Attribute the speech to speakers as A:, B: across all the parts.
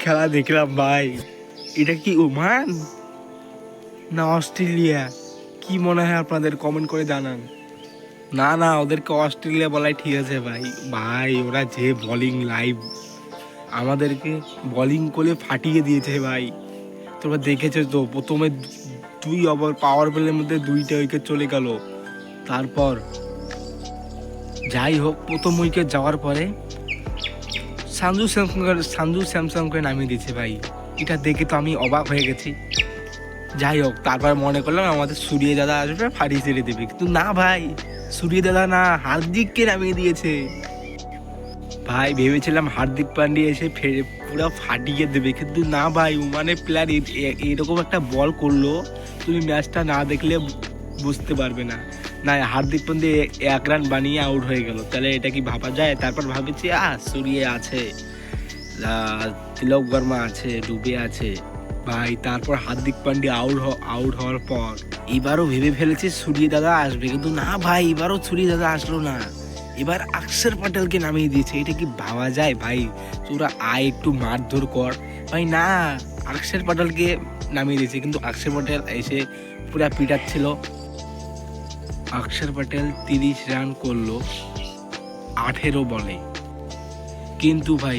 A: খেলা দেখলাম, ভাই। এটা কি ওমান? না, অস্ট্রেলিয়া। কি মনে হয় আপনাদের? কমেন্ট করে জানান। না না, ওদেরকে অস্ট্রেলিয়া বলাই ঠিক আছে, ভাই। ভাই, ওরা যে বলিং লাইভ আমাদেরকে বলিং করে ফাটিয়ে দিয়েছে, ভাই। তোমরা দেখেছ তো, প্রথমে দুই ওভার পাওয়ার প্লের মধ্যে দুইটা উইকেট চলে গেল। তারপর, যাই হোক, প্রথম উইকেট যাওয়ার পরে সানজু স্যামসং সানজু স্যামসংকে নামিয়ে দিয়েছে ভাই। এটা দেখে তো আমি অবাক হয়ে গেছি। যাই হোক, তারপর মনে করলাম আমাদের সূর্য দাদা আসবে, ফাটিয়ে ছেড়ে দেবে। কিন্তু না ভাই, সূর্য দাদা না, হার্দিককে নামিয়ে দিয়েছে। ভাই, ভেবেছিলাম হার্দিক পান্ডিয়া এসে ফেরে পুরো ফাটিয়ে দেবে। কিন্তু না ভাই মানে প্লেয়ার এরকম একটা বল করল। তুমি ম্যাচটা না দেখলে বুঝতে পারবে না। না, হার্দিক পান্ডিয়া এক রান বানিয়ে আউট হয়ে গেল। তাহলে এটা কি ভাবা যায়? তারপর ভাবেছি আ সূর্য আছে তিলক বর্মা আছে, ডুবে আছে। ভাই, তারপর হার্দিক পান্ডিয়া আউট আউট হওয়ার পর এবারও ভেবে ফেলেছি সূর্য দাদা আসবে। কিন্তু না ভাই, এবারও সূর্য দাদা আসলো না। এবার অক্ষর পটেলকে নামিয়ে দিয়েছে। এটা কি ভাবা যায় ভাই? তোরা আয় একটু মারধর কর। ভাই, না অক্ষর পটেলকে নামিয়ে দিয়েছে। কিন্তু অক্ষর পটেল এসে পুরা পিটাচ্ছিল। অক্ষর পটেল তিরিশ রান করল, আঠেরো বলে। কিন্তু ভাই,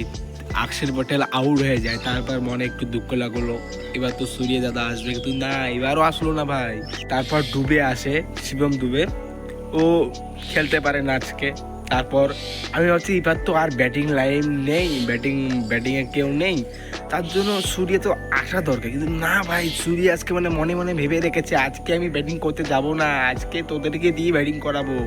A: অক্ষর পটেল আউট হয়ে যায়, তারপর মনে একটু দুঃখ লাগল। এবার তো সূর্য দাদা আসবে, কিন্তু না, এবারও আসলো না ভাই। তারপর ডুবে আসে, শিবম ডুবে। ও খেলতে পারে না আজকে। তারপর আমি ভাবছি, এবার তো আর ব্যাটিং লাইন নেই ব্যাটিং ব্যাটিংয়ে কেউ নেই। তার জন্য সূর্য তো আসা দরকার। কিন্তু না ভাই সূর্য আজকে মানে মনে মনে ভেবে রেখেছে, আজকে আমি ব্যাটিং করতে যাব না, আজকে তোদেরকে দিয়ে ব্যাটিং করাবো।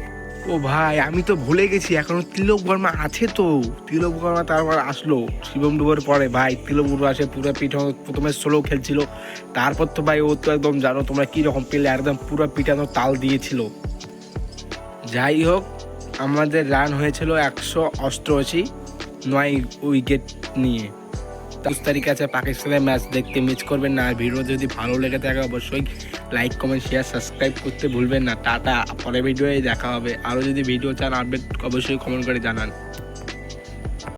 A: ও ভাই, আমি তো ভুলে গেছি, এখনও তিলক বর্মা আছে তো। তিলক বর্মা তারপর আসলো, শিবম ডুবের পরে। ভাই, তিলক বর্মা আসে পুরো পিঠা প্রথমে স্লো খেলছিল, তারপর তো ভাই ও তো একদম জানো তোমরা কি রকম পেলে একদম পুরো পিটানো তাল দিয়েছিল। যাই হোক, আমাদের রান হয়েছিল একশো অষ্টআশি নয় উইকেট নিয়ে। দশ তারিখ আছে পাকিস্তানের ম্যাচ দেখতে মিস করবেন না। আর ভিডিও যদি ভালো লেগে থাকে, অবশ্যই লাইক কমেন্ট শেয়ার সাবস্ক্রাইব করতে ভুলবেন না। টাটা পরে ভিডিওয়ে দেখা হবে। আরও যদি ভিডিও চান আপডেট অবশ্যই কমেন্ট করে জানান।